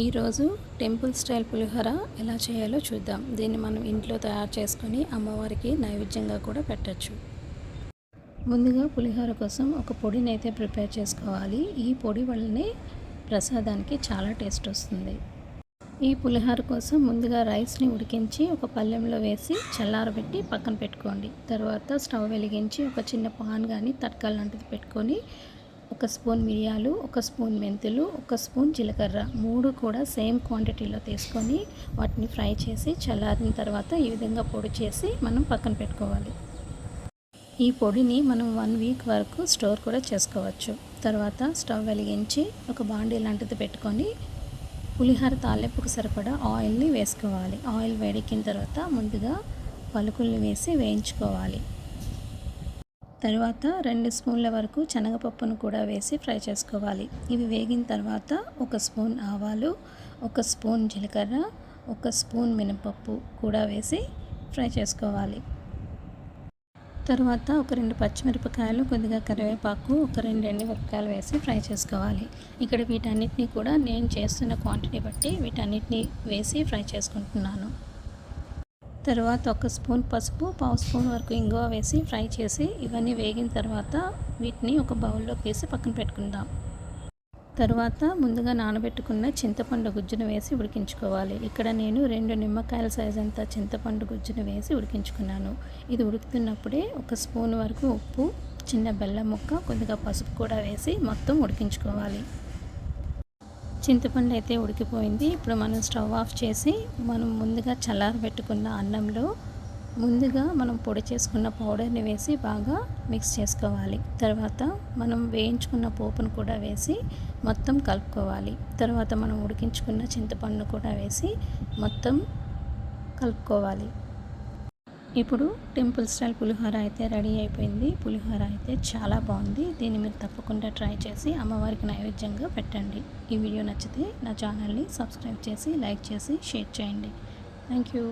ఈరోజు temple style పులిహోర ఎలా చేయాలో చూద్దాం. దీన్ని మనం ఇంట్లో తయారు చేసుకొని అమ్మవారికి నైవేద్యంగా కూడా పెట్టచ్చు. ముందుగా పులిహోర కోసం ఒక పొడిని అయితే ప్రిపేర్ చేసుకోవాలి. ఈ పొడి వల్లనే ప్రసాదానికి చాలా టేస్ట్ వస్తుంది. ఈ పులిహోర కోసం ముందుగా రైస్ని ఉడికించి ఒక పళ్ళెంలో వేసి చల్లారబెట్టి పక్కన పెట్టుకోండి. తర్వాత స్టవ్ వెలిగించి ఒక చిన్న పాన్ కానీ తట్కాలు లాంటిది పెట్టుకొని ఒక స్పూన్ మిరియాలు ఒక స్పూన్ మెంతులు ఒక స్పూన్ జీలకర్ర మూడు కూడా సేమ్ క్వాంటిటీలో తీసుకొని వాటిని ఫ్రై చేసి చల్లారిన తర్వాత ఈ విధంగా పొడి చేసి మనం పక్కన పెట్టుకోవాలి. ఈ పొడిని మనం వన్ వీక్ వరకు స్టోర్ కూడా చేసుకోవచ్చు. తర్వాత స్టవ్ వెలిగించి ఒక బాండీ లాంటిది పెట్టుకొని పులిహోర తాలింపుకు సరిపడా ఆయిల్ని వేసుకోవాలి. ఆయిల్ వేడెక్కిన తర్వాత ముందుగా పలుకుల్ని వేసి వేయించుకోవాలి. తర్వాత రెండు స్పూన్ల వరకు శనగపప్పును కూడా వేసి ఫ్రై చేసుకోవాలి. ఇవి వేగిన తర్వాత ఒక స్పూన్ ఆవాలు ఒక స్పూన్ జీలకర్ర ఒక స్పూన్ మినపప్పు కూడా వేసి ఫ్రై చేసుకోవాలి. తర్వాత ఒక రెండు పచ్చిమిరపకాయలు కొద్దిగా కరివేపాకు ఒక రెండు ఎండుమిరపకాయలు వేసి ఫ్రై చేసుకోవాలి. ఇక్కడ వీటన్నిటిని కూడా నేను చేస్తున్న క్వాంటిటీ బట్టి వీటన్నిటిని వేసి ఫ్రై చేసుకుంటున్నాను. తర్వాత ఒక స్పూన్ పసుపు పావు స్పూన్ వరకు ఇంగువ వేసి ఫ్రై చేసి ఇవన్నీ వేగిన తర్వాత వీటిని ఒక బౌల్లోకి వేసి పక్కన పెట్టుకుందాం. తర్వాత ముందుగా నానబెట్టుకున్న చింతపండు గుజ్జును వేసి ఉడికించుకోవాలి. ఇక్కడ నేను రెండు నిమ్మకాయల సైజ్ అంత చింతపండు గుజ్జును వేసి ఉడికించుకున్నాను. ఇది ఉడుకుతున్నప్పుడే ఒక స్పూన్ వరకు ఉప్పు చిన్న బెల్లం ముక్క కొద్దిగా పసుపు కూడా వేసి మొత్తం ఉడికించుకోవాలి. చింతపండు అయితే ఉడికిపోయింది. ఇప్పుడు మనం స్టవ్ ఆఫ్ చేసి మనం ముందుగా చల్లారబెట్టుకున్న అన్నంలో ముందుగా మనం పొడి చేసుకున్న పౌడర్ని వేసి బాగా మిక్స్ చేసుకోవాలి. తర్వాత మనం వేయించుకున్న పోపును కూడా వేసి మొత్తం కలుపుకోవాలి. తర్వాత మనం ఉడికించుకున్న చింతపండు కూడా వేసి మొత్తం కలుపుకోవాలి. ఇప్పుడు టెంపుల్ స్టైల్ పులిహోర అయితే రెడీ అయిపోయింది. పులిహోర అయితే చాలా బాగుంది. దీన్ని మీరు తప్పకుండా ట్రై చేసి అమ్మవారికి నైవేద్యంగా పెట్టండి. ఈ వీడియో నచ్చితే నా ఛానల్ని సబ్స్క్రైబ్ చేసి లైక్ చేసి షేర్ చేయండి. Thank you